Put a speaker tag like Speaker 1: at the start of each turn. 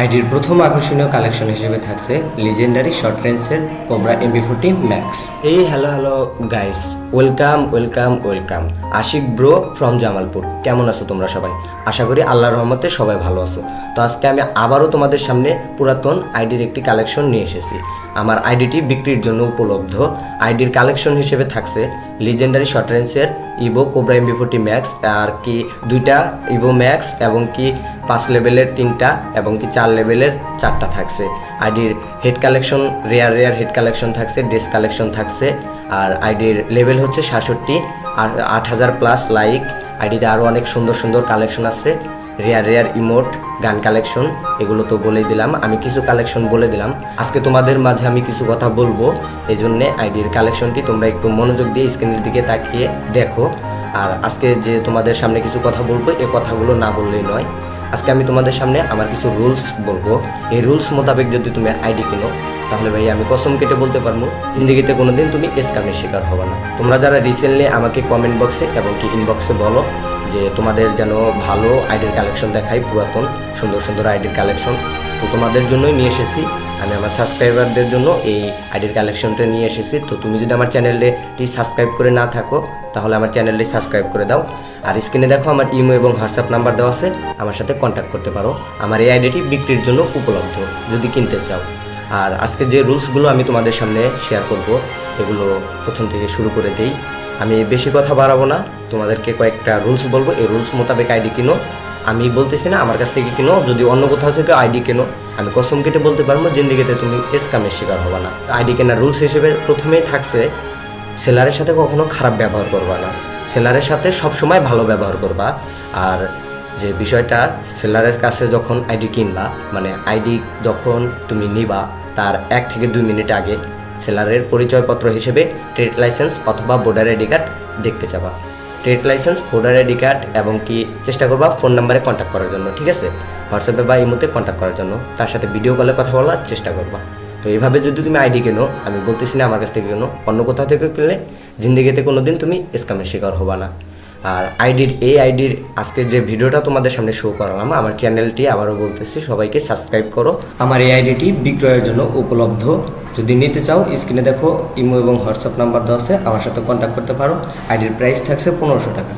Speaker 1: আইডির প্রথম আকর্ষণীয় কালেকশন হিসেবে থাকছে লিজেন্ডারি শর্ট রেঞ্জের কোবরা এমবি ফোর্টি ম্যাক্স এই hello hello guys welcome welcome welcome Ashik bro from Jamalpur কেমন আছো তোমরা সবাই? আশা করি আল্লাহ রহমতে সবাই ভালো আছো। তো আজকে আমি আবারও তোমাদের সামনে পুরাতন আইডির একটি কালেকশন নিয়ে এসেছি। আমার আইডিটি বিক্রির জন্য উপলব্ধ। আইডির কালেকশন হিসেবে থাকছে লিজেন্ডারি শর্ট রেঞ্জের evo cobra MB forty max আর কি দুইটা ইভো ম্যাক্স এবং কি পাঁচ লেভেলের তিনটা এবং কি চার লেভেলের চারটা থাকছে। আইডির head collection rare rare head collection থাকছে ড্রেস কালেকশন থাকছে আর আইডির লেভেল হচ্ছে সাতষট্টি আট হাজার প্লাস লাইক আইডিতে আরও অনেক সুন্দর সুন্দর কালেকশন আছে। Rare rare emote, gun collection, এগুলো তো বলেই দিলাম। আমি কিছু কালেকশন বলে দিলাম। আজকে তোমাদের মাঝে আমি কিছু কথা বলব এই জন্যে আইডির কালেকশনটি তোমরা একটু মনোযোগ দিয়ে স্ক্রিনের দিকে তাকিয়ে দেখো। আর আজকে যে তোমাদের সামনে কিছু কথা বলব এই কথাগুলো না বললেই নয়। আজকে আমি তোমাদের সামনে আমার কিছু রুলস বলব। এই রুলস মোতাবেক যদি তুমি আইডি কিনো, তাহলে ভাই আমি কসম কেটে বলতে পারব, জিন্দগিতে কোনোদিন তুমি স্ক্যামের শিকার হবে না। তোমরা যারা রিসেন্টলি আমাকে কমেন্ট বক্সে এবং কি ইনবক্সে বলো যে তোমাদের যেন ভালো আইডির কালেকশন দেখাই, পুরাতন, সুন্দর সুন্দর আইডির কালেকশন। তো তোমাদের জন্যই নিয়ে এসেছি। আমি আমার সাবস্ক্রাইবারদের জন্য এই আইডির কালেকশনটা নিয়ে এসেছি। তো তুমি যদি আমার চ্যানেলটি সাবস্ক্রাইব করে না থাকো, তাহলে আমার চ্যানেলটি সাবস্ক্রাইব করে দাও। আর স্ক্রিনে দেখো আমার ইমো এবং হোয়াটসঅ্যাপ নাম্বার দেওয়া আছে, আমার সাথে কন্ট্যাক্ট করতে পারো। আমার এই আইডিটি বিক্রির জন্য উপলব্ধ, যদি কিনতে চাও। আর আজকে যে রুলসগুলো আমি তোমাদের সামনে শেয়ার করব, এগুলো প্রথম থেকে শুরু করে দেই। আমি বেশি কথা বাড়াবো না। তোমাদেরকে কয়েকটা রুলস বলব। এই রুলস মোতাবেক আইডি কিনো। আমি বলতেছি না, আমার কাছ থেকে কিনো। যদি অন্য কোথাও থেকে আইডি কেনো, আমি কসম কেটে বলতে পারব জিন্দিগিতে তুমি স্কামের শিকার হবে না। আইডি কেনার রুলস হিসেবে প্রথমেই থাকছে সেলারের সাথে কখনো খারাপ ব্যবহার করবা না। সেলারের সাথে সবসময় ভালো ব্যবহার করবা। আর যে বিষয়টা সেলারের কাছে যখন আইডি কিনবা মানে আইডি যখন তুমি নিবা, তার এক থেকে দুই মিনিট আগে সেলারের পরিচয়পত্র হিসেবে ট্রেড লাইসেন্স অথবা ভোটার আইডি কার্ড দেখতে চাবা। Trade license, voter ID card এবং কি চেষ্টা করবা ফোন নাম্বারে কন্ট্যাক্ট করার জন্য, ঠিক আছে? হোয়াটসঅ্যাপে বা ইমোতে কন্ট্যাক্ট করার জন্য, তার সাথে ভিডিও কলে কথা বলার চেষ্টা করবা। তো এইভাবে যদি তুমি আইডি কেনো, আমি বলতেছি না আমার কাছ থেকে কেনো, অন্য কোথাও থেকে কিনলে, জিন্দিগিতে কোনো দিন তুমি স্ক্যামের শিকার হবা না। আর আইডির, এই আইডির আজকের যে ভিডিওটা তোমাদের সামনে শো করালাম, আমার চ্যানেলটি আবারও বলতেছি, সবাইকে সাবস্ক্রাইব করো। আমার এই আইডিটি বিক্রয়ের জন্য উপলব্ধ। যদি নিতে চাও স্ক্রিনে দেখো, ইমো এবং হোয়াটসঅ্যাপ নাম্বার দেওয়া আছে, আমার সাথে কন্ট্যাক্ট করতে পারো। আইডির প্রাইস থাকছে পনেরোশো টাকা।